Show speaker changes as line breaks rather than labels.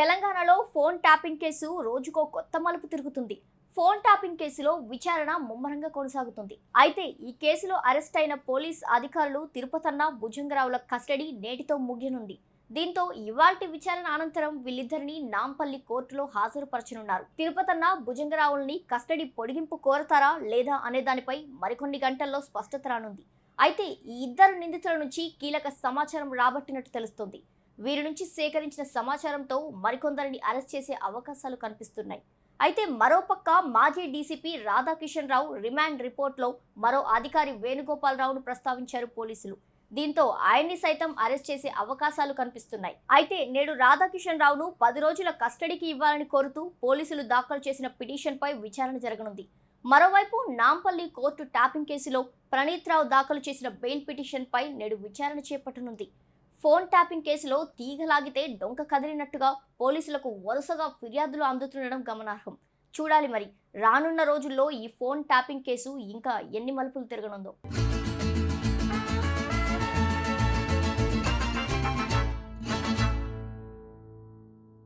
తెలంగాణలో phone tapping case రోజుకో కొత్త మలుపు తిరుగుతుంది. ఫోన్ ట్యాపింగ్ కేసులో విచారణ ముమ్మరంగా కొనసాగుతుంది. అయితే ఈ కేసులో అరెస్ట్ అయిన పోలీస్ అధికారులు తిరుపతన్న భుజంగరావుల కస్టడీ నేటితో ముగియనుంది. దీంతో ఇవాల్టి విచారణ అనంతరం వీళ్ళిద్దరిని నాంపల్లి కోర్టులో హాజరుపరచనున్నారు. తిరుపతన్న భుజంగరావుల్ని కస్టడీ పొడిగింపు కోరతారా లేదా అనే దానిపై మరికొన్ని గంటల్లో స్పష్టత రానుంది. అయితే ఈ ఇద్దరు నిందితుల నుంచి కీలక సమాచారం రాబట్టినట్టు తెలుస్తోంది. వీరి నుంచి సేకరించిన సమాచారంతో మరికొందరిని అరెస్ట్ చేసే అవకాశాలు కనిపిస్తున్నాయి. అయితే మరోపక్క మాజీ డీసీపీ రాధాకిషన్ రావు రిమాండ్ రిపోర్ట్లో మరో అధికారి వేణుగోపాలరావును ప్రస్తావించారు పోలీసులు. దీంతో ఆయన్ని సైతం అరెస్ట్ చేసే అవకాశాలు కనిపిస్తున్నాయి. అయితే నేడు రాధాకిషన్ రావును పది రోజుల కస్టడీకి ఇవ్వాలని కోరుతూ పోలీసులు దాఖలు చేసిన పిటిషన్పై విచారణ జరగనుంది. మరోవైపు నాంపల్లి కోర్టు ట్యాపింగ్ కేసులో ప్రణీత్ రావు దాఖలు చేసిన బెయిల్ పిటిషన్పై నేడు విచారణ చేపట్టనుంది. ఫోన్ ట్యాపింగ్ కేసులో తీగలాగితే డొంక కదిలినట్టుగా పోలీసులకు వరుసగా ఫిర్యాదులు అందుతుండడం గమనార్హం. చూడాలి మరి రానున్న రోజుల్లో ఈ ఫోన్ ట్యాపింగ్ కేసు ఇంకా ఎన్ని మలుపులు తిరగనుందో.